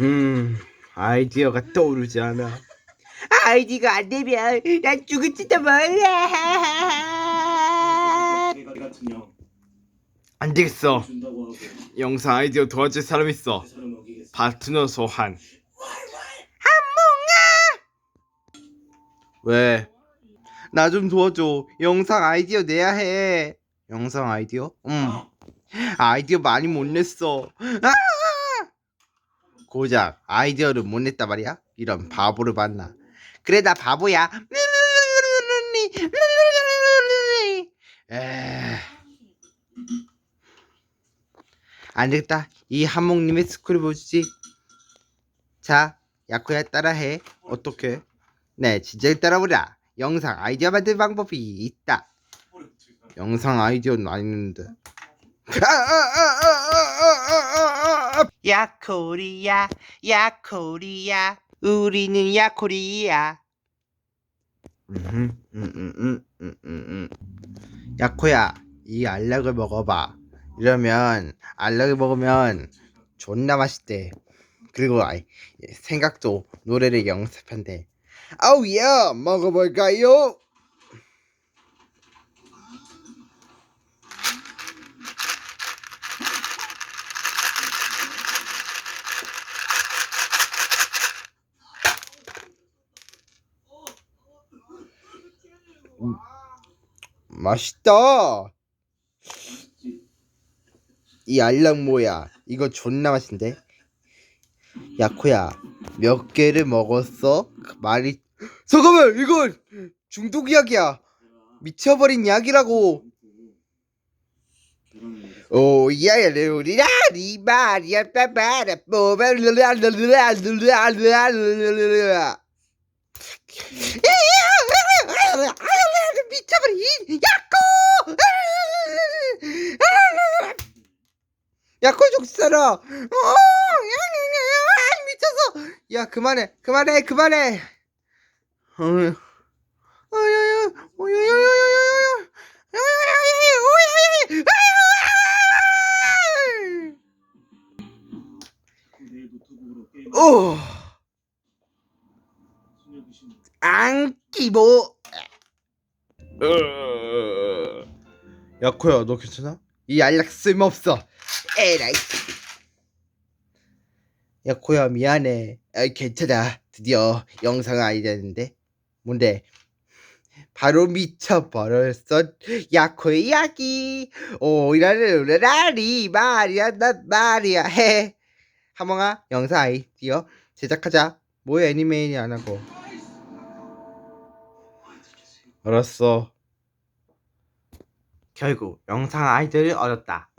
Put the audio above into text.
음, 아이디어가 떠오르지 않아. 아이디가 안 되면 난 죽을지도 몰라. 내가 같은 형 안 되겠어. 준다고 하고 영상 아이디어 도와줄 사람 있어. 그 사람 먹이겠어. 파트너 소환. 왜? 나 좀 도와줘. 영상 아이디어 내야 해. 영상 아이디어? 응. 아이디어 많이 못 냈어. 아! 고작 아이디어를 못 냈단 말이야? 이런 바보를 봤나? 그래 나 바보야. 에. 안 되겠다. 이 한목님의 스크를 보여주지. 자, 야쿠야 따라해. 어떻게? 네, 진짜 따라보라. 영상 아이디어 만들 방법이 있다. 영상 아이디어는 아닌데. 야 코리야, 야코리야, 우리는 야 코리야. 음, 음, 음, 음, 음, 음. 야코야, 이 알약을 먹어봐. 이러면 알약을 먹으면 존나 맛있대. 그리고 아이, 생각도 노래를 연습한대. 아우 야 먹어볼까요? 음, 맛있다. 이 알약 뭐야? 이거 존나 맛있는데? 야코야 몇 개를 먹었어? 그 말이 잠깐만 이건 중독 약이야 미쳐버린 약이라고 오야야 우리라 리바리야 빠바라 뽀바르라르라르라르라르라 미쳐버린 야코 야코 죽살아. 어 미쳤어 야 그만해 그만해 그만해. 오 안기보 야코야 너 괜찮아? 이 알약 쓸모없어. 에라이. 야코야 미안해. 아, 괜찮아. 드디어 영상 아이디어인데. 뭔데? 바로 미쳐버렸어 야코의 이야기. 오이라르라리 말이야 나 말이야 해 하몽아 영상 아이디어 제작하자. 뭐야 애니메이션이 안 하고 알았어. 결국 영상 아이디어를 얻었다